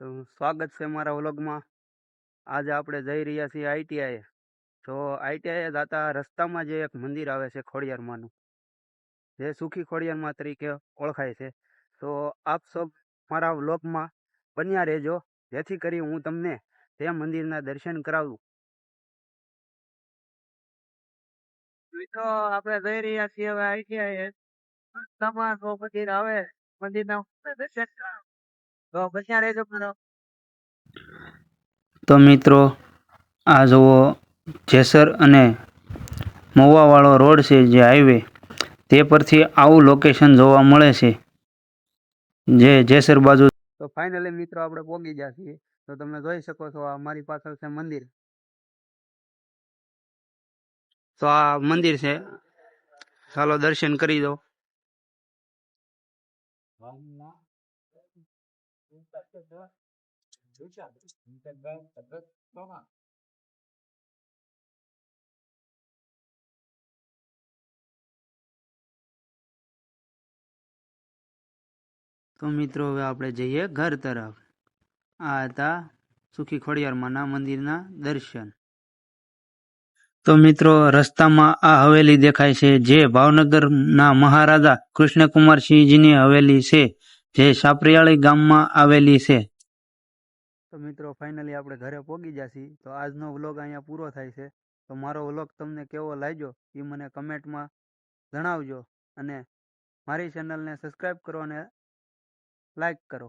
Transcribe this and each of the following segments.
તો સ્વાગત છે મારા વ્લોગમાં. આજે આપણે જઈ રહ્યા છીએ આઈટીઆઈ તો આઈટીઆઈ જતા રસ્તામાં જે એક મંદિર આવે છે ખોડિયારમાંનું. જે સુખી ખોડિયારમાં તરીકે ઓળખાય છે. તો આપ સૌ મારા વ્લોગમાં બન્યા રહેજો. જેથી કરી હું તમને તે મંદિરના દર્શન કરાવું. તો આપણે જઈ રહ્યા છીએ હવે આઈટીઆઈ રસ્તામાં મંદિર આવે. મંદિરના દર્શન કરાવું. તો બન્યા રહેજો મારો. તો મિત્રો આ જુઓ જેસર અને મહુવાવાળો રોડ છે જે હાઈવે તે પરથી આવું લોકેશન જોવા મળે છે જે જેસર બાજુ. તો ફાઇનલી મિત્રો આપણે પહોંચી ગયા છીએ. તો તમે જોઈ શકો છો આ મારી પાછળ છે મંદિર. તો આ મંદિર છે. ચાલો દર્શન કરી દો. તો મિત્રો, હવે આપણે જઈએ ઘર તરફ. આ હતા સુખી ખોડિયારમાંના મંદિરના દર્શન. તો મિત્રો, રસ્તામાં આ હવેલી દેખાય છે. જે ભાવનગરના મહારાજા કૃષ્ણકુમારસિંહજીની હવેલી છે. જે સાપરિયાળી ગામમાં આવેલી છે. તો મિત્રો ફાઇનલી આપણે ઘરે પહોંચી જશી તો આજનો વ્લોગ અહીંયા પૂરો થાય છે. તો મારો વ્લોગ તમને કેવો લાગ્યો એ મને કમેન્ટમાં જણાવજો. અને મારી ચેનલને સબસ્ક્રાઈબ કરો અને લાઈક કરો.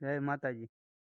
જય માતાજી.